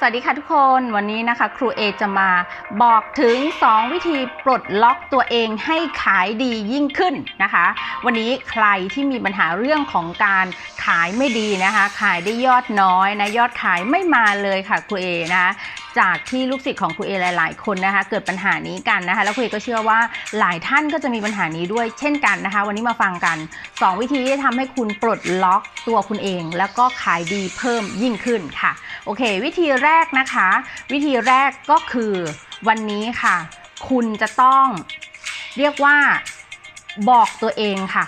สวัสดีค่ะทุกคนวันนี้นะคะครูเอจะมาบอกถึง 2 วิธีปลดล็อกตัวเองให้ขายดียิ่งขึ้นนะคะ วันนี้ใครที่มีปัญหาเรื่องของการขายไม่ดีนะคะ ขายได้ยอดน้อยนะยอดขายไม่มาเลยค่ะครูเอนะคะ จากที่ลูกศิษย์ของครูเอหลาย ๆ คนนะคะ เกิดปัญหานี้กันนะคะ แล้วครูเอก็เชื่อว่าหลายท่านก็จะมีปัญหานี้ด้วยเช่นกันนะคะ วันนี้มาฟังกัน 2 วิธีที่ทำให้คุณปลดล็อกตัวคุณเอง แล้วก็ขายดีเพิ่มยิ่งขึ้นค่ะ โอเค วิธีแรกนะคะ วิธีแรกก็คือวันนี้ค่ะ คุณจะต้องเรียกว่าบอกตัวเองค่ะ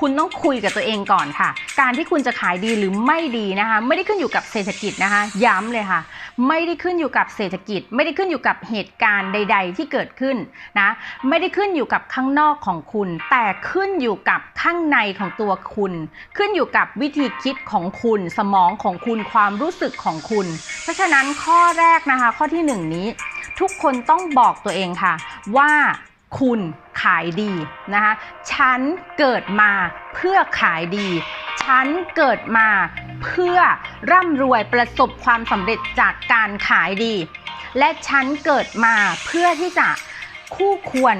คุณต้องคุยกับตัวเองก่อนค่ะ การที่คุณจะขายดีหรือไม่ดีนะคะ ไม่ได้ขึ้นอยู่กับเศรษฐกิจนะคะ ย้ำเลยค่ะ ไม่ได้ขึ้นอยู่กับเศรษฐกิจ ไม่ได้ขึ้นอยู่กับเหตุการณ์ใด ๆ ที่เกิดขึ้นนะไม่ได้ขึ้นอยู่กับข้างนอกของคุณ แต่ขึ้นอยู่กับข้างในของตัวคุณ ขึ้นอยู่กับวิธีคิดของคุณ สมองของคุณความรู้สึกของคุณ เพราะฉะนั้นข้อแรกนะคะ ข้อที่หนึ่งนี้ ทุกคนต้องบอกตัวเองค่ะ ว่าคุณ ขายดีนะคะฉันเกิดมาเพื่อขายดี ฉันเกิดมาเพื่อร่ำรวยประสบความสำเร็จจากการขายดี และฉันเกิดมาเพื่อที่จะ คู่ควร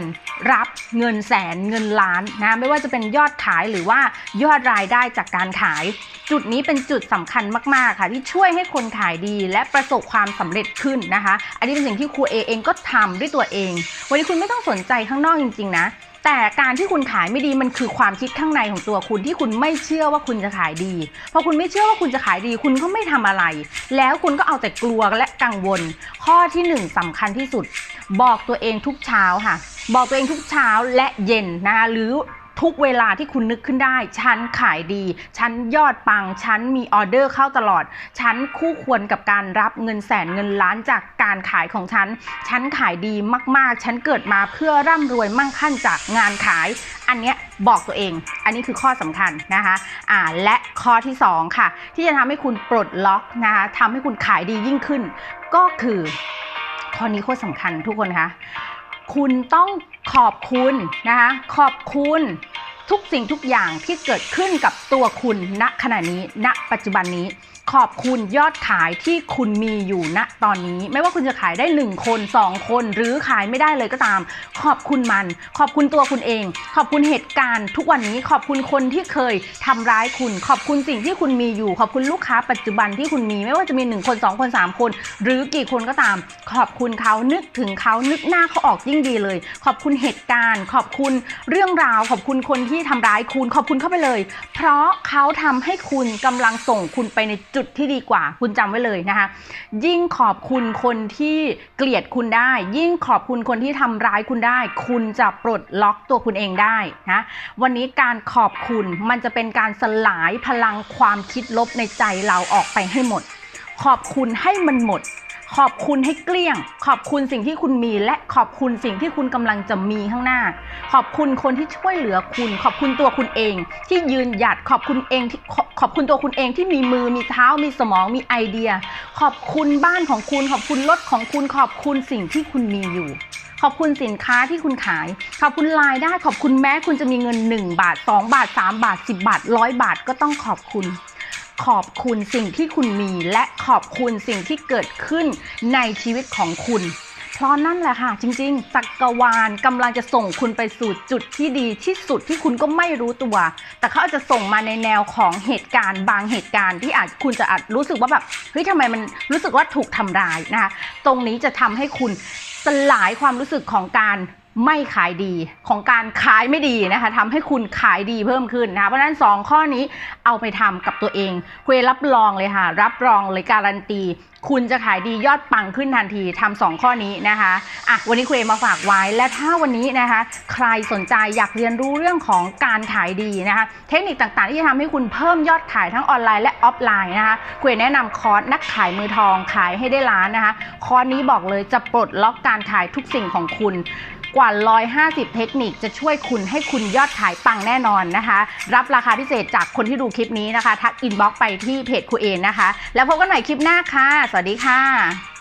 รับเงินแสนเงินล้านนะไม่ว่าจะเป็นยอดขายหรือว่ายอดรายได้จากการขาย จุดนี้เป็นจุดสำคัญมากๆค่ะ ที่ช่วยให้คนขายดีและประสบความสำเร็จขึ้นนะคะ อันนี้เป็นสิ่งที่ครูเอเองก็ทำด้วยตัวเอง วันนี้คุณไม่ต้องสนใจข้างนอกจริง ๆ นะ แต่การที่คุณขายไม่ดีมันคือความคิดข้างในของตัวคุณที่คุณไม่เชื่อว่าคุณจะขายดีพอคุณไม่เชื่อว่าคุณจะขายดี คุณก็ไม่ทำอะไร แล้วคุณก็เอาแต่กลัวและกังวล ข้อที่หนึ่งสำคัญที่สุด บอกตัวเองทุกเช้าค่ะ บอกตัวเองทุกเช้าและเย็นนะคะหรือ ทุกเวลาที่คุณนึกขึ้นได้ ฉันขายดี ฉันยอดปัง ฉันมีออเดอร์เข้าตลอด ฉันคู่ควรกับการรับเงินแสนเงินล้านจากการขายของฉัน ฉันขายดีมากๆ ฉันเกิดมาเพื่อร่ำรวยมั่งคั่งจากงานขาย อันเนี้ยบอกตัวเอง อันนี้คือข้อสำคัญนะคะอ่าและข้อที่สองค่ะ ที่จะทำให้คุณปลดล็อกนะคะทำให้คุณขายดียิ่งขึ้น ก็คือข้อนี้โคตรสำคัญทุกคนคะคุณต้องขอบคุณนะคะ ขอบคุณ ทุกสิ่งทุกอย่างที่เกิดขึ้นกับตัวคุณณขณะนี้ณปัจจุบันนี้ขอบคุณยอดขายที่คุณมีอยู่ณตอนนี้ ไม่ว่าคุณจะขายได้ 1 คน 2 คน หรือขายไม่ได้เลยก็ตาม ขอบคุณมัน ขอบคุณตัวคุณเอง ขอบคุณเหตุการณ์ ทุกวันนี้ขอบคุณคนที่เคยทำร้ายคุณ ขอบคุณสิ่งที่คุณมีอยู่ ขอบคุณลูกค้าปัจจุบันที่คุณมี ไม่ว่าจะมี 1 คน 2 คน 3 คน หรือกี่คนก็ตาม ขอบคุณเขานึกถึงเขานึกหน้าเขาออกยิ่งดีเลย ขอบคุณเหตุการณ์ ขอบคุณเรื่องราว ขอบคุณคนที่ทำร้ายคุณ ขอบคุณเข้าไปเลย เพราะเขาทำให้คุณกำลังส่งคุณไปในจุดุดที่ดีกว่า คุณจำไว้เลยนะคะ ยิ่งขอบคุณคนที่เกลียดคุณได้ ยิ่งขอบคุณคนที่ทำร้ายคุณได้ คุณจะปลดล็อกตัวคุณเองได้นะวันนี้การขอบคุณมันจะเป็นการสลายพลังความคิดลบในใจเราออกไปให้หมด ขอบคุณให้มันหมด ขอบคุณให้เกลี้ยง ขอบคุณสิ่งที่คุณมี และขอบคุณสิ่งที่คุณกำลังจะมีข้างหน้า ขอบคุณคนที่ช่วยเหลือคุณ ขอบคุณตัวคุณเอง ที่ยืนหยัดขอบคุณเองที่ขอบคุณตัวคุณเองที่มีมือมีเท้ามีสมองมีไอเดีย ขอบคุณบ้านของคุณ ขอบคุณรถของคุณ ขอบคุณสิ่งที่คุณมีอยู่ขอบคุณสินค้าที่คุณขาย ขอบคุณรายได้ ขอบคุณแม้คุณจะมีเงิน 1 บาท 2 บาท 3 บาท 10 บาทร้อยบาทก็ต้องขอบคุณ ขอบคุณสิ่งที่คุณมีและขอบคุณสิ่งที่เกิดขึ้นในชีวิตของคุณเพราะนั่นแหละค่ะ จริงๆจักรวาลกำลังจะส่งคุณไปสู่จุดที่ดีที่สุดที่คุณก็ไม่รู้ตัว แต่เขาอาจจะส่งมาในแนวของเหตุการณ์บางเหตุการณ์ที่อาจคุณจะอาจรู้สึกว่าแบบเฮ้ยทำไมมันรู้สึกว่าถูกทำร้ายนะคะตรงนี้จะทำให้คุณสลายความรู้สึกของการ ไม่ขายดีของการขายไม่ดีนะคะทำให้คุณขายดีเพิ่มขึ้นนะคะเพราะฉะนั้น 2 ข้อนี้เอาไปทำกับตัวเองคุยรับรองเลยค่ะ รับรองเลยการันตี คุณจะขายดียอดปังขึ้นทันทีทำสองข้อนี้นะคะอะวันนี้คุยมาฝากไว้และถ้าวันนี้นะคะ ใครสนใจอยากเรียนรู้เรื่องของการขายดีนะคะ เทคนิคต่างๆ ที่จะทำให้คุณเพิ่มยอดขายทั้งออนไลน์และออฟไลน์นะคะคุยแนะนำคอร์สนักขายมือทองขายให้ได้ล้านนะคะ คอร์สนี้บอกเลยจะปลดล็อกการขายทุกสิ่งของคุณ กว่า 150 เทคนิคจะช่วยคุณให้คุณยอดขายปังแน่นอนนะคะ รับราคาพิเศษจากคนที่ดูคลิปนี้นะคะ ทักอินบ็อกไปที่เพจครูเอนนะคะ แล้วพบกันใหม่คลิปหน้าค่ะ สวัสดีค่ะ